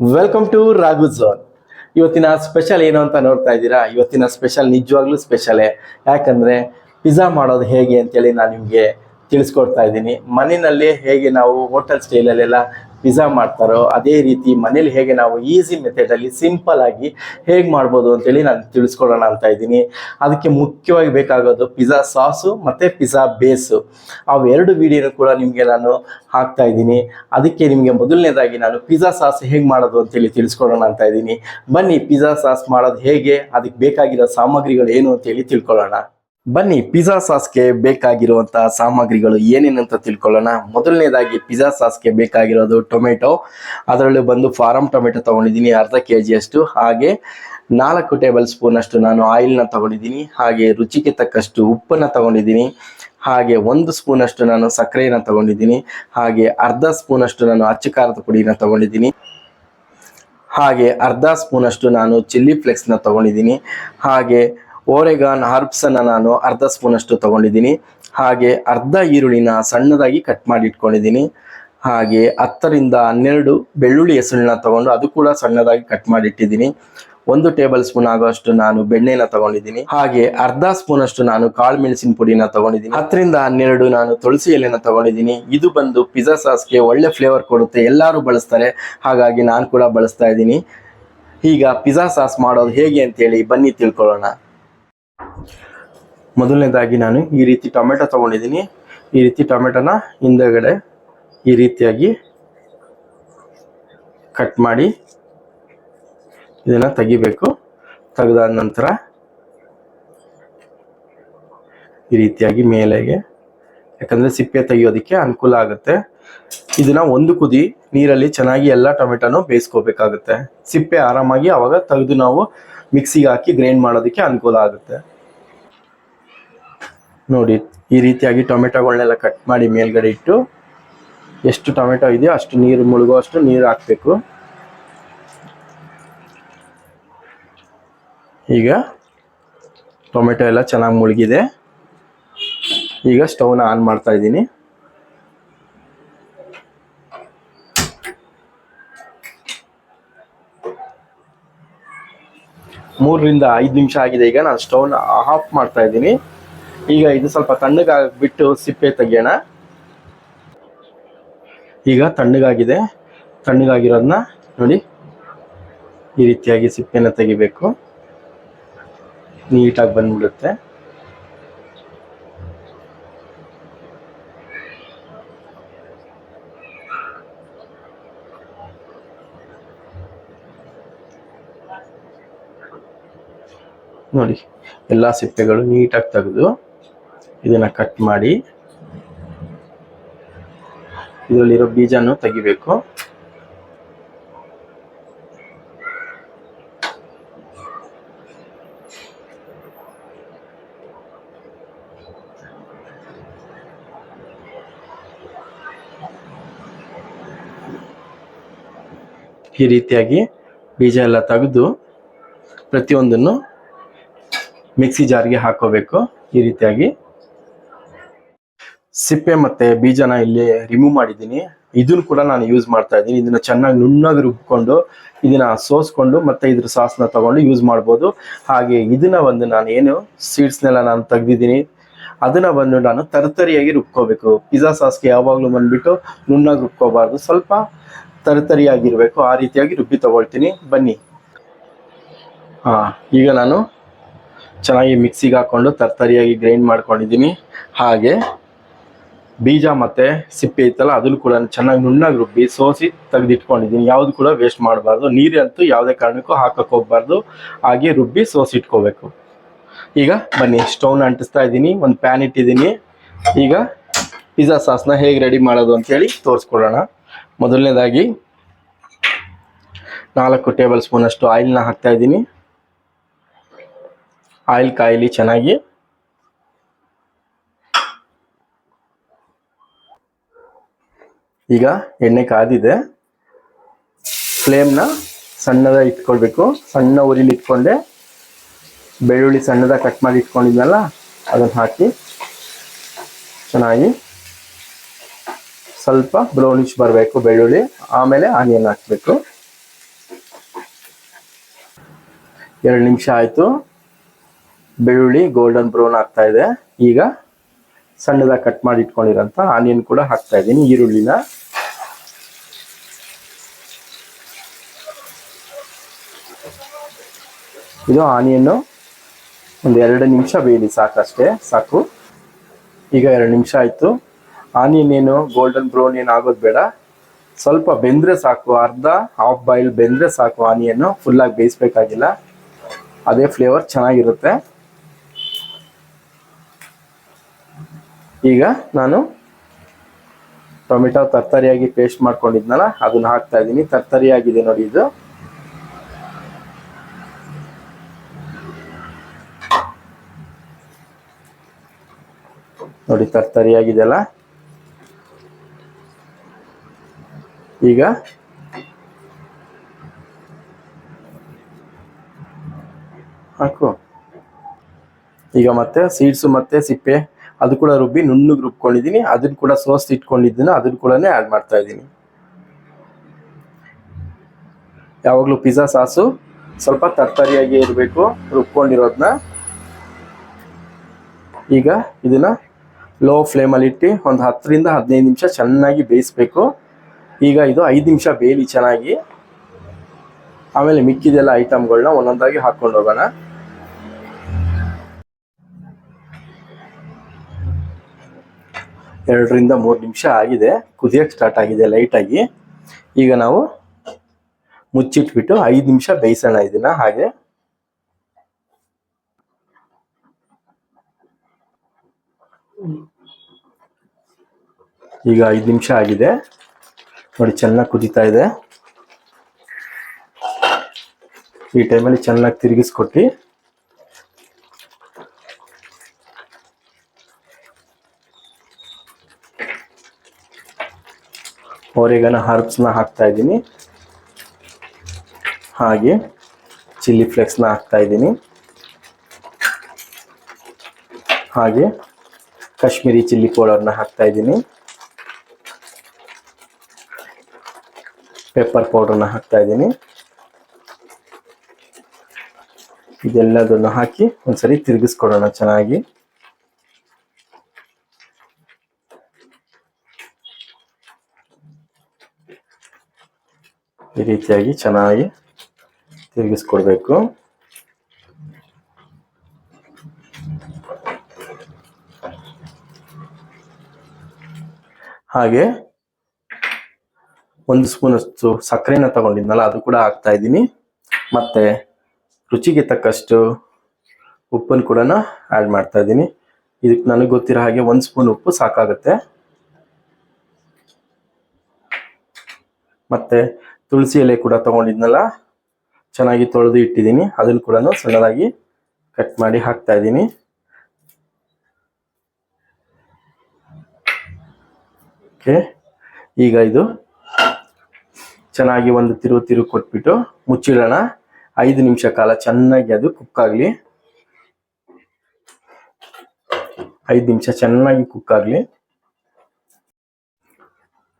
Welcome to Raghu zone ಇವತ್ತಿನ special ಏನು ಅಂತ ನೋಡ್ತಾ ಇದ್ದೀರಾ? ಇವತ್ತಿನ ಸ್ಪೆಷಲ್ ನಿಜವಾಗ್ಲೂ ಸ್ಪೆಷಲೇ ಯಾಕಂದ್ರೆ ಪಿಜ್ಜಾ ಮಾಡೋದು ಹೇಗೆ ಅಂತೇಳಿ ನಾನು ನಿಮಗೆ ತಿಳಿಸ್ಕೊಡ್ತಾ ಇದ್ದೀನಿ. ಮನೆಯಲ್ಲಿ ಹೇಗೆ ನಾವು ಹೋಟೆಲ್ ಸ್ಟೈಲಲ್ಲೆಲ್ಲ ಪಿಜ್ಜಾ ಮಾಡ್ತಾರೋ, ಅದೇ ರೀತಿ ಮನೇಲಿ ಹೇಗೆ ನಾವು ಈಸಿ ಮೆಥಡಲ್ಲಿ ಸಿಂಪಲ್ ಆಗಿ ಹೇಗೆ ಮಾಡ್ಬೋದು ಅಂತೇಳಿ ನಾನು ತಿಳಿಸ್ಕೊಡೋಣ ಅಂತ ಇದ್ದೀನಿ. ಅದಕ್ಕೆ ಮುಖ್ಯವಾಗಿ ಬೇಕಾಗೋದು ಪಿಜ್ಜಾ ಸಾಸು ಮತ್ತು ಪಿಜ್ಜಾ ಬೇಸು ಅವೆರಡು ವಿಡಿಯೋನು ಕೂಡ ನಿಮಗೆ ನಾನು ಹಾಕ್ತಾ ಇದ್ದೀನಿ. ಅದಕ್ಕೆ ನಿಮಗೆ ಮೊದಲನೇದಾಗಿ ನಾನು ಪಿಜ್ಜಾ ಸಾಸ್ ಹೇಗೆ ಮಾಡೋದು ಅಂತೇಳಿ ತಿಳಿಸ್ಕೊಡೋಣ ಅಂತ ಇದ್ದೀನಿ. ಬನ್ನಿ ಪಿಜ್ಜಾ ಸಾಸ್ ಮಾಡೋದು ಹೇಗೆ, ಅದಕ್ಕೆ ಬೇಕಾಗಿರೋ ಸಾಮಗ್ರಿಗಳು ಏನು ಅಂತೇಳಿ ತಿಳ್ಕೊಳ್ಳೋಣ. ಬನ್ನಿ, ಪಿಜ್ಜಾ ಸಾಸ್ಗೆ ಬೇಕಾಗಿರುವಂತಹ ಸಾಮಗ್ರಿಗಳು ಏನೇನಂತ ತಿಳ್ಕೊಳ್ಳೋಣ. ಮೊದಲನೇದಾಗಿ ಪಿಜ್ಜಾ ಸಾಸ್ಗೆ ಬೇಕಾಗಿರೋದು ಟೊಮೆಟೊ. ಅದರಲ್ಲಿ ಬಂದು ಫಾರಂ ಟೊಮೆಟೊ ತಗೊಂಡಿದ್ದೀನಿ, ಅರ್ಧ ಕೆ ಜಿಯಷ್ಟು ಹಾಗೆ ನಾಲ್ಕು ಟೇಬಲ್ ಸ್ಪೂನ್ ಅಷ್ಟು ನಾನು ಆಯಿಲ್ನ ತಗೊಂಡಿದ್ದೀನಿ, ಹಾಗೆ ರುಚಿಗೆ ತಕ್ಕಷ್ಟು ಉಪ್ಪನ್ನು ತಗೊಂಡಿದ್ದೀನಿ, ಹಾಗೆ ಒಂದು ಸ್ಪೂನ್ ಅಷ್ಟು ನಾನು ಸಕ್ಕರೆಯನ್ನು ತಗೊಂಡಿದ್ದೀನಿ, ಹಾಗೆ ಅರ್ಧ ಸ್ಪೂನ್ ಅಷ್ಟು ನಾನು ಅಚ್ಚು ಖಾರದ ಪುಡಿನ ತಗೊಂಡಿದ್ದೀನಿ, ಹಾಗೆ ಅರ್ಧ ಸ್ಪೂನ್ ಅಷ್ಟು ನಾನು ಚಿಲ್ಲಿ ಫ್ಲೆಕ್ಸ್ನ ತಗೊಂಡಿದ್ದೀನಿ, ಹಾಗೆ ಓರೆಗಾನ್ ಹರ್ಬ್ಸನ್ನು ನಾನು ಅರ್ಧ ಸ್ಪೂನ್ ಅಷ್ಟು ತಗೊಂಡಿದ್ದೀನಿ. ಹಾಗೆ ಅರ್ಧ ಈರುಳ್ಳಿನ ಸಣ್ಣದಾಗಿ ಕಟ್ ಮಾಡಿ ಇಟ್ಕೊಂಡಿದ್ದೀನಿ. ಹಾಗೆ ಹತ್ತರಿಂದ ಹನ್ನೆರಡು ಬೆಳ್ಳುಳ್ಳಿ ಹೆಸರನ್ನ ತಗೊಂಡು ಅದು ಕೂಡ ಸಣ್ಣದಾಗಿ ಕಟ್ ಮಾಡಿ ಇಟ್ಟಿದ್ದೀನಿ. ಒಂದು ಟೇಬಲ್ ಸ್ಪೂನ್ ಆಗುವಷ್ಟು ನಾನು ಬೆಣ್ಣೆನ ತಗೊಂಡಿದ್ದೀನಿ. ಹಾಗೆ ಅರ್ಧ ಸ್ಪೂನ್ ಅಷ್ಟು ನಾನು ಕಾಳು ಮೆಣಸಿನ ಪುಡಿನ ತಗೊಂಡಿದ್ದೀನಿ. ಹತ್ತರಿಂದ ಹನ್ನೆರಡು ನಾನು ತುಳಸಿ ಎಲೆನ ತಗೊಂಡಿದ್ದೀನಿ. ಇದು ಬಂದು ಪಿಜ್ಜಾ ಸಾಸ್ಗೆ ಒಳ್ಳೆ ಫ್ಲೇವರ್ ಕೊಡುತ್ತೆ. ಎಲ್ಲರೂ ಬಳಸ್ತಾರೆ. ಹಾಗಾಗಿ ನಾನು ಕೂಡ ಬಳಸ್ತಾ ಇದ್ದೀನಿ. ಈಗ ಪಿಜ್ಜಾ ಸಾಸ್ ಮಾಡೋದು ಹೇಗೆ ಅಂತೇಳಿ ಬನ್ನಿ ತಿಳ್ಕೊಳ್ಳೋಣ. ಮೊದಲನೇದಾಗಿ ನಾನು ಈ ರೀತಿ ಟೊಮೆಟೊ ತಗೊಂಡಿದ್ದೀನಿ. ಈ ರೀತಿ ಟೊಮೆಟೊನ ಹಿಂದೆಗಡೆ ಈ ರೀತಿಯಾಗಿ ಕಟ್ ಮಾಡಿ ಇದನ್ನ ತೆಗಿಬೇಕು. ತೆಗೆದಾದ ನಂತರ ಈ ರೀತಿಯಾಗಿ ಮೇಲೆಗೆ, ಯಾಕಂದರೆ ಸಿಪ್ಪೆ ತೆಗಿಯೋದಕ್ಕೆ ಅನುಕೂಲ ಆಗುತ್ತೆ. ಇದನ್ನ ಒಂದು ಕುದಿ ನೀರಲ್ಲಿ ಚೆನ್ನಾಗಿ ಎಲ್ಲ ಟೊಮೆಟೊನು ಬೇಯಿಸ್ಕೋಬೇಕಾಗುತ್ತೆ. ಸಿಪ್ಪೆ ಆರಾಮಾಗಿ ಅವಾಗ ತೆಗೆದು ನಾವು ಮಿಕ್ಸಿಗೆ ಹಾಕಿ ಗ್ರೈಂಡ್ ಮಾಡೋದಕ್ಕೆ ಅನುಕೂಲ ಆಗುತ್ತೆ. ನೋಡಿ, ಈ ರೀತಿಯಾಗಿ ಟೊಮೆಟೊಗಳನ್ನೆಲ್ಲ ಕಟ್ ಮಾಡಿ ಮೇಲ್ಗಡೆ ಇಟ್ಟು ಎಷ್ಟು ಟೊಮೆಟೊ ಇದೆಯೋ ಅಷ್ಟು ನೀರು ಮುಳುಗೋ ಅಷ್ಟು ನೀರು ಹಾಕಬೇಕು. ಈಗ ಟೊಮೆಟೊ ಎಲ್ಲ ಚೆನ್ನಾಗಿ ಮುಳುಗಿದೆ. ಈಗ ಸ್ಟವ್ನ ಆನ್ ಮಾಡ್ತಾ ಇದ್ದೀನಿ. ಮೂರರಿಂದ ಐದು ನಿಮಿಷ ಆಗಿದೆ. ಈಗ ನಾನು ಸ್ಟವ್ನ ಆಫ್ ಮಾಡ್ತಾ ಇದ್ದೀನಿ. ಈಗ ಇದು ಸ್ವಲ್ಪ ತಣ್ಣಗಾಗ್ಬಿಟ್ಟು ಸಿಪ್ಪೆ ತೆಗಿಯೋಣ. ಈಗ ತಣ್ಣಗಾಗಿದೆ. ತಣ್ಣಗಾಗಿರೋದನ್ನ ನೋಡಿ, ಈ ರೀತಿಯಾಗಿ ಸಿಪ್ಪೆನ ತೆಗಿಬೇಕು. ನೀಟಾಗಿ ಬಂದ್ಬಿಡುತ್ತೆ. ನೋಡಿ, ಎಲ್ಲ ಸಿಪ್ಪೆಗಳು ನೀಟಾಗಿ ತೆಗೆದು ಇದನ್ನ ಕಟ್ ಮಾಡಿ, ಇದರಲ್ಲಿರೋ ಬೀಜನು ತೆಗಿಬೇಕು. ಈ ರೀತಿಯಾಗಿ ಬೀಜ ಎಲ್ಲ ತೆಗೆದು ಪ್ರತಿಯೊಂದನ್ನು ಮಿಕ್ಸಿ ಜಾರಿಗೆ ಹಾಕೋಬೇಕು ಈ ರೀತಿಯಾಗಿ. ಸಿಪ್ಪೆ ಮತ್ತೆ ಬೀಜನ ಇಲ್ಲಿ ರಿಮೂವ್ ಮಾಡಿದ್ದೀನಿ. ಇದನ್ನು ಕೂಡ ನಾನು ಯೂಸ್ ಮಾಡ್ತಾ ಇದ್ದೀನಿ. ಇದನ್ನ ಚೆನ್ನಾಗಿ ನುಣ್ಣಾಗಿ ರುಬ್ಕೊಂಡು, ಇದನ್ನ ಸೋಸ್ಕೊಂಡು ಮತ್ತೆ ಇದ್ರ ಸಾಸ್ನ ತಗೊಂಡು ಯೂಸ್ ಮಾಡ್ಬೋದು. ಹಾಗೆ ಇದನ್ನ ಒಂದು ನಾನು ಏನು ಸೀಡ್ಸ್ನೆಲ್ಲ ನಾನು ತೆಗ್ದಿದ್ದೀನಿ. ಅದನ್ನ ಬಂದು ನಾನು ತರತರಿಯಾಗಿ ರುಬ್ಕೋಬೇಕು. ಪಿಜ್ಜಾ ಸಾಸ್ಗೆ ಯಾವಾಗಲೂ ಬಂದ್ಬಿಟ್ಟು ನುಣ್ಣಾಗಿ ರುಬ್ಕೋಬಾರ್ದು. ಸ್ವಲ್ಪ ತರತರಿಯಾಗಿರ್ಬೇಕು. ಆ ರೀತಿಯಾಗಿ ರುಬ್ಬಿ ತಗೊಳ್ತೀನಿ. ಬನ್ನಿ. ಹಾ, ಈಗ ನಾನು ಚೆನ್ನಾಗಿ ಮಿಕ್ಸಿಗೆ ಹಾಕೊಂಡು ತರ್ತರಿಯಾಗಿ ಗ್ರೈಂಡ್ ಮಾಡ್ಕೊಂಡಿದ್ದೀನಿ. ಹಾಗೆ ಬೀಜ ಮತ್ತು ಸಿಪ್ಪೆ ಇತ್ತಲ್ಲ, ಅದನ್ನು ಕೂಡ ಚೆನ್ನಾಗಿ ನುಣ್ಣಾಗಿ ರುಬ್ಬಿ ಸೋಸಿ ತೆಗೆದಿಟ್ಕೊಂಡಿದ್ದೀನಿ. ಯಾವುದು ಕೂಡ ವೇಸ್ಟ್ ಮಾಡಬಾರ್ದು. ನೀರಂತೂ ಯಾವುದೇ ಕಾರಣಕ್ಕೂ ಹಾಕಕ್ಕೆ ಹೋಗ್ಬಾರ್ದು. ಹಾಗೆ ರುಬ್ಬಿ ಸೋಸಿ ಇಟ್ಕೋಬೇಕು. ಈಗ ಬನ್ನಿ ಸ್ಟೌನ್ ಅಂಟಿಸ್ತಾ ಇದ್ದೀನಿ. ಒಂದು ಪ್ಯಾನ್ ಇಟ್ಟಿದ್ದೀನಿ. ಈಗ ಪಿಜ್ಜಾ ಸಾಸ್ನ ಹೇಗೆ ರೆಡಿ ಮಾಡೋದು ಅಂತೇಳಿ ತೋರಿಸ್ಕೊಡೋಣ. ಮೊದಲನೇದಾಗಿ ನಾಲ್ಕು ಟೇಬಲ್ ಸ್ಪೂನಷ್ಟು ಆಯಿಲ್ನ ಹಾಕ್ತಾ ಇದ್ದೀನಿ. ಆಯಿಲ್ ಕಾಯಿಲಿ ಚೆನ್ನಾಗಿ. ಈಗ ಎಣ್ಣೆ ಕಾದಿದೆ. ಫ್ಲೇಮ್ನ ಸಣ್ಣದ ಇಟ್ಕೊಳ್ಬೇಕು. ಸಣ್ಣ ಉರಿಲಿ ಇಟ್ಕೊಂಡೆ. ಬೆಳ್ಳುಳ್ಳಿ ಸಣ್ಣದ ಕಟ್ ಮಾಡಿ ಇಟ್ಕೊಂಡಿದ್ನಲ್ಲ, ಅದನ್ನು ಹಾಕಿ ಚೆನ್ನಾಗಿ ಸ್ವಲ್ಪ ಬ್ರೌನಿಶ್ ಬರಬೇಕು ಬೆಳ್ಳುಳ್ಳಿ. ಆಮೇಲೆ ಆನಿಯನ್ ಹಾಕಬೇಕು. ಎರಡು ನಿಮಿಷ ಆಯಿತು. ಬೆಳ್ಳುಳ್ಳಿ ಗೋಲ್ಡನ್ ಬ್ರೌನ್ ಆಗ್ತಾ ಇದೆ. ಈಗ ಸಣ್ಣದಾಗಿ ಕಟ್ ಮಾಡಿ ಇಟ್ಕೊಂಡಿರೋಂಥ ಆನಿಯನ್ ಕೂಡ ಹಾಕ್ತಾ ಇದ್ದೀನಿ, ಈರುಳ್ಳಿನ. ಇದು ಆನಿಯನ್ನು ಒಂದು ಎರಡು ನಿಮಿಷ ಬೇಯಲಿ, ಸಾಕಷ್ಟೇ, ಸಾಕು. ಈಗ ಎರಡು ನಿಮಿಷ ಆಯಿತು. ಆನಿಯನ್ ಏನು ಗೋಲ್ಡನ್ ಬ್ರೌನ್ ಏನು ಆಗೋದು ಬೇಡ. ಸ್ವಲ್ಪ ಬೆಂದರೆ ಸಾಕು, ಅರ್ಧ ಹಾಫ್ ಬಾಯ್ಲ್ ಬೆಂದರೆ ಸಾಕು ಆನಿಯನ್ನು ಫುಲ್ಲಾಗಿ ಬೇಯಿಸ್ಬೇಕಾಗಿಲ್ಲ. ಅದೇ ಫ್ಲೇವರ್ ಚೆನ್ನಾಗಿರುತ್ತೆ. ಈಗ ನಾನು ಟೊಮೆಟೊ ತರ್ತರಿಯಾಗಿ ಪೇಸ್ಟ್ ಮಾಡ್ಕೊಂಡಿದ್ನಲ್ಲ, ಅದನ್ನ ಹಾಕ್ತಾ ಇದ್ದೀನಿ. ತರ್ತರಿಯಾಗಿದೆ ನೋಡಿ ಇದು. ನೋಡಿ, ತರ್ತರಿಯಾಗಿದೆಯಲ್ಲ. ಈಗ ಹಾಕು. ಈಗ ಮತ್ತೆ ಸೀಡ್ಸು ಮತ್ತೆ ಸಿಪ್ಪೆ ಅದು ಕೂಡ ರುಬ್ಬಿ ನುಣ್ಣಗೆ ರುಬ್ಕೊಂಡಿದ್ದೀನಿ. ಅದನ್ನು ಕೂಡ ಸೋಸ್ ಇಟ್ಕೊಂಡಿದ್ದೀನಿ ಅದನ್ನ ಕೂಡ ಆ್ಯಡ್ ಮಾಡ್ತಾ ಇದ್ದೀನಿ. ಯಾವಾಗಲೂ ಪಿಜ್ಜಾ ಸಾಸು ಸ್ವಲ್ಪ ತರ್ತರಿಯಾಗಿ ಇರಬೇಕು ರುಬ್ಕೊಂಡಿರೋದನ್ನ ಈಗ ಇದನ್ನ ಲೋ ಫ್ಲೇಮಲ್ಲಿ ಇಟ್ಟು ಒಂದು ಹತ್ತರಿಂದ ಹದಿನೈದು ನಿಮಿಷ ಚೆನ್ನಾಗಿ ಬೇಯಿಸ್ಬೇಕು. ಈಗ ಇದು ಐದು ನಿಮಿಷ ಬೇಯಲಿ ಚೆನ್ನಾಗಿ. ಆಮೇಲೆ ಮಿಕ್ಕಿದೆಲ್ಲ ಐಟಮ್ಗಳನ್ನ ಒಂದೊಂದಾಗಿ ಹಾಕೊಂಡು ಹೋಗೋಣ. ಎರಡರಿಂದ ಮೂರು ನಿಮಿಷ ಆಗಿದೆ. ಕುದಿಯೋಕ್ಕೆ ಸ್ಟಾರ್ಟ್ ಆಗಿದೆ ಲೈಟಾಗಿ ಈಗ ನಾವು ಮುಚ್ಚಿಟ್ಬಿಟ್ಟು ಐದು ನಿಮಿಷ ಬೇಯಿಸೋಣ ಇದನ್ನ ಹಾಗೆ. ಈಗ ಐದು ನಿಮಿಷ ಆಗಿದೆ. ನೋಡಿ, ಚೆನ್ನಾಗಿ ಕುದೀತಾ ಇದೆ. ಈ ಟೈಮಲ್ಲಿ ಚೆನ್ನಾಗಿ ತಿರುಗಿಸ್ಕೊಟ್ಟು ಓರೆಗನ ಹರ್ಬ್ಸ್ನ ಹಾಕ್ತಾ ಇದ್ದೀನಿ. ಹಾಗೆ ಚಿಲ್ಲಿ ಫ್ಲೆಕ್ಸ್ನ ಹಾಕ್ತಾ ಇದ್ದೀನಿ. ಹಾಗೆ ಕಾಶ್ಮೀರಿ ಚಿಲ್ಲಿ ಪೌಡರ್ನ ಹಾಕ್ತಾ ಇದ್ದೀನಿ. ಪೆಪ್ಪರ್ ಪೌಡರ್ನ ಹಾಕ್ತಾ ಇದ್ದೀನಿ. ಇದೆಲ್ಲದನ್ನು ಹಾಕಿ ಒಂದ್ಸರಿ ತಿರುಗಿಸ್ಕೊಡೋಣ ಚೆನ್ನಾಗಿ. ಈ ರೀತಿಯಾಗಿ ಚೆನ್ನಾಗಿ ತಿರುಗಿಸ್ಕೊಡ್ಬೇಕು. ಹಾಗೆ ಒಂದು ಸ್ಪೂನ್ ಅಷ್ಟು ಸಕ್ಕರೆನ ತಗೊಂಡಿದ್ನಲ್ಲ, ಅದು ಕೂಡ ಹಾಕ್ತಾ ಇದ್ದೀನಿ. ಮತ್ತೆ ರುಚಿಗೆ ತಕ್ಕಷ್ಟು ಉಪ್ಪನ್ನು ಕೂಡ ಆ್ಯಡ್ ಮಾಡ್ತಾ ಇದ್ದೀನಿ. ಇದಕ್ಕೆ ನನಗೆ ಗೊತ್ತಿರೋ ಹಾಗೆ ಒಂದು ಸ್ಪೂನ್ ಉಪ್ಪು ಸಾಕಾಗುತ್ತೆ. ಮತ್ತೆ ತುಳಸಿ ಎಲೆ ಕೂಡ ತಗೊಂಡಿದ್ನಲ್ಲ? ಚೆನ್ನಾಗಿ ತೊಳೆದು ಇಟ್ಟಿದ್ದೀನಿ. ಅದನ್ನು ಕೂಡ ಸಣ್ಣದಾಗಿ ಕಟ್ ಮಾಡಿ ಹಾಕ್ತಾ ಇದ್ದೀನಿ. ಓಕೆ. ಈಗ ಇದು ಚೆನ್ನಾಗಿ ಒಂದು ತಿರುವು ತಿರು ಕೊಟ್ಬಿಟ್ಟು ಮುಚ್ಚಿಡೋಣ. ಐದು ನಿಮಿಷ ಕಾಲ ಚೆನ್ನಾಗಿ ಅದು ಕುಕ್ ಆಗಲಿ. ಐದು ನಿಮಿಷ ಚೆನ್ನಾಗಿ ಕುಕ್ ಆಗಲಿ.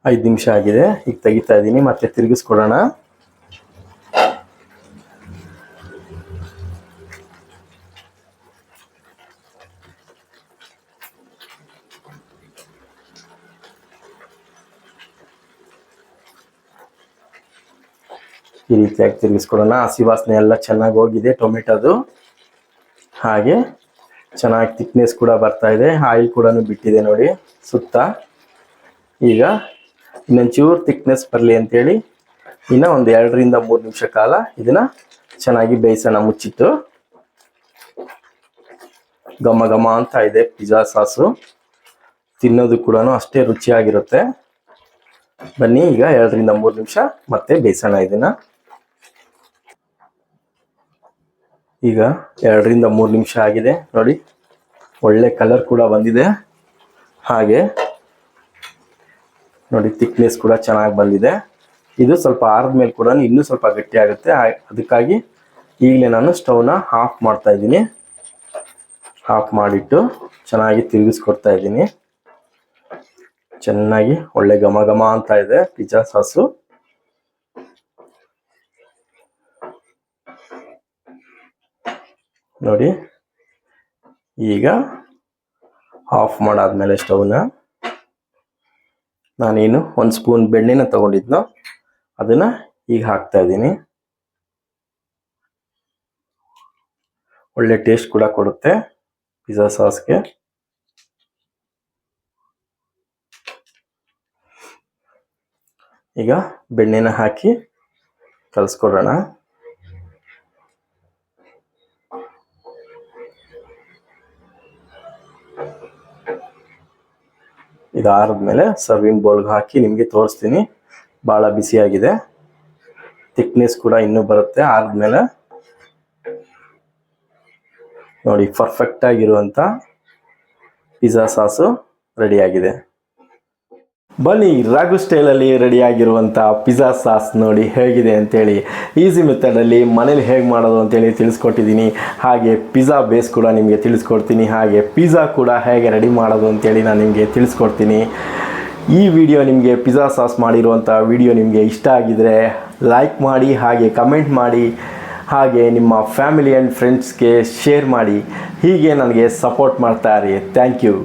ಐದು ನಿಮಿಷ ಆಗಿದೆ. ಈಗ ತೆಗಿತಾ ಇದ್ದೀನಿ. ಮತ್ತೆ ತಿರುಗಿಸ್ಕೊಡೋಣ ಈ ರೀತಿಯಾಗಿ ತಿರುಗಿಸ್ಕೊಡೋಣ ಹಸಿ ವಾಸನೆ ಎಲ್ಲ ಚೆನ್ನಾಗಿ ಹೋಗಿದೆ ಟೊಮೆಟೊದು. ಹಾಗೆ ಚೆನ್ನಾಗಿ ತಿಕ್ನೆಸ್ ಕೂಡ ಬರ್ತಾ ಇದೆ. ಆಯಿಲ್ ಕೂಡ ಬಿಟ್ಟಿದೆ ನೋಡಿ ಸುತ್ತ. ಈಗ ಇನ್ನೊಂಚೂರು ಥಿಕ್ನೆಸ್ ಬರಲಿ ಅಂತೇಳಿ ಇನ್ನು ಒಂದು ಎರಡರಿಂದ ಮೂರು ನಿಮಿಷ ಕಾಲ ಇದನ್ನ ಚೆನ್ನಾಗಿ ಬೇಯಿಸೋಣ ಮುಚ್ಚಿತ್ತು ಘಮ ಘಮ ಅಂತ ಇದೆ ಪಿಜ್ಜಾ ಸಾಸು. ತಿನ್ನೋದು ಕೂಡ ಅಷ್ಟೇ ರುಚಿಯಾಗಿರುತ್ತೆ. ಬನ್ನಿ ಈಗ ಎರಡರಿಂದ ಮೂರು ನಿಮಿಷ ಮತ್ತೆ ಬೇಯಿಸೋಣ ಇದನ್ನ. ಈಗ ಎರಡರಿಂದ ಮೂರು ನಿಮಿಷ ಆಗಿದೆ. ನೋಡಿ, ಒಳ್ಳೆ ಕಲರ್ ಕೂಡ ಬಂದಿದೆ. ಹಾಗೆ ನೋಡಿ ಥಿಕ್ನೆಸ್ ಕೂಡ ಚೆನ್ನಾಗಿ ಬಂದಿದೆ. ಇದು ಸ್ವಲ್ಪ ಆರದ ಮೇಲೆ ಕೂಡ ಇನ್ನೂ ಸ್ವಲ್ಪ ಗಟ್ಟಿ ಆಗುತ್ತೆ ಅದಕ್ಕಾಗಿ ಈಗಲೇ ನಾನು ಸ್ಟವ್ನ ಆಫ್ ಮಾಡ್ತಾ ಇದ್ದೀನಿ. ಆಫ್ ಮಾಡಿಟ್ಟು ಚೆನ್ನಾಗಿ ತಿರುಗಿಸ್ಕೊಡ್ತಾ ಇದ್ದೀನಿ. ಚೆನ್ನಾಗಿ ಒಳ್ಳೆ ಘಮ ಘಮ ಅಂತ ಇದೆ ಪಿಜ್ಜಾ ಸಾಸು. ನೋಡಿ, ಈಗ ಆಫ್ ಮಾಡಾದ್ಮೇಲೆ ಸ್ಟವ್ನ. ನಾನೇನು ಒಂದು ಸ್ಪೂನ್ ಬೆಣ್ಣೆನ ತಗೊಂಡಿದ್ನೋ ಅದನ್ನ ಈಗ ಹಾಕ್ತಾ ಇದ್ದೀನಿ. ಒಳ್ಳೆ ಟೇಸ್ಟ್ ಕೂಡ ಕೊಡುತ್ತೆ ಪಿಜ್ಜಾ ಸಾಸ್ಗೆ ಈಗ ಬೆಣ್ಣೆನ ಹಾಕಿ ಕಲಿಸ್ಕೊಡೋಣ. ಇದು ಆರಿದ್ಮೇಲೆ ಸರ್ವಿಂಗ್ ಬೌಲ್ಗೆ ಹಾಕಿ ನಿಮಗೆ ತೋರಿಸ್ತೀನಿ. ಭಾಳ ಬಿಸಿಯಾಗಿದೆ ಥಿಕ್ನೆಸ್ ಕೂಡ ಇನ್ನೂ ಬರುತ್ತೆ. ಆರಿದ್ಮೇಲೆ ನೋಡಿ ಪರ್ಫೆಕ್ಟ್ ಆಗಿರುವಂಥ ಪಿಜ್ಜಾ ಸಾಸು ರೆಡಿಯಾಗಿದೆ ಬನ್ನಿ ರಾಘು ಸ್ಟೈಲಲ್ಲಿ ರೆಡಿಯಾಗಿರುವಂಥ ಪಿಜ್ಜಾ ಸಾಸ್ ನೋಡಿ ಹೇಗಿದೆ ಅಂತೇಳಿ. ಈಸಿ ಮೆಥಡಲ್ಲಿ ಮನೇಲಿ ಹೇಗೆ ಮಾಡೋದು ಅಂತೇಳಿ ತಿಳಿಸ್ಕೊಟ್ಟಿದ್ದೀನಿ. ಹಾಗೆ ಪಿಜ್ಜಾ ಬೇಸ್ ಕೂಡ ನಿಮಗೆ ತಿಳಿಸ್ಕೊಡ್ತೀನಿ. ಹಾಗೆ ಪಿಜ್ಜಾ ಕೂಡ ಹೇಗೆ ರೆಡಿ ಮಾಡೋದು ಅಂತೇಳಿ ನಾನು ನಿಮಗೆ ತಿಳಿಸ್ಕೊಡ್ತೀನಿ. ಈ ವಿಡಿಯೋ ನಿಮಗೆ ಪಿಜ್ಜಾ ಸಾಸ್ ಮಾಡಿರುವಂಥ ವಿಡಿಯೋ ನಿಮಗೆ ಇಷ್ಟ ಆಗಿದರೆ ಲೈಕ್ ಮಾಡಿ, ಹಾಗೆ ಕಮೆಂಟ್ ಮಾಡಿ, ಹಾಗೆ ನಿಮ್ಮ ಫ್ಯಾಮಿಲಿ ಆ್ಯಂಡ್ ಫ್ರೆಂಡ್ಸ್ಗೆ ಶೇರ್ ಮಾಡಿ. ಹೀಗೆ ನನಗೆ ಸಪೋರ್ಟ್ ಮಾಡ್ತಾ ಇರಿ ಥ್ಯಾಂಕ್ ಯು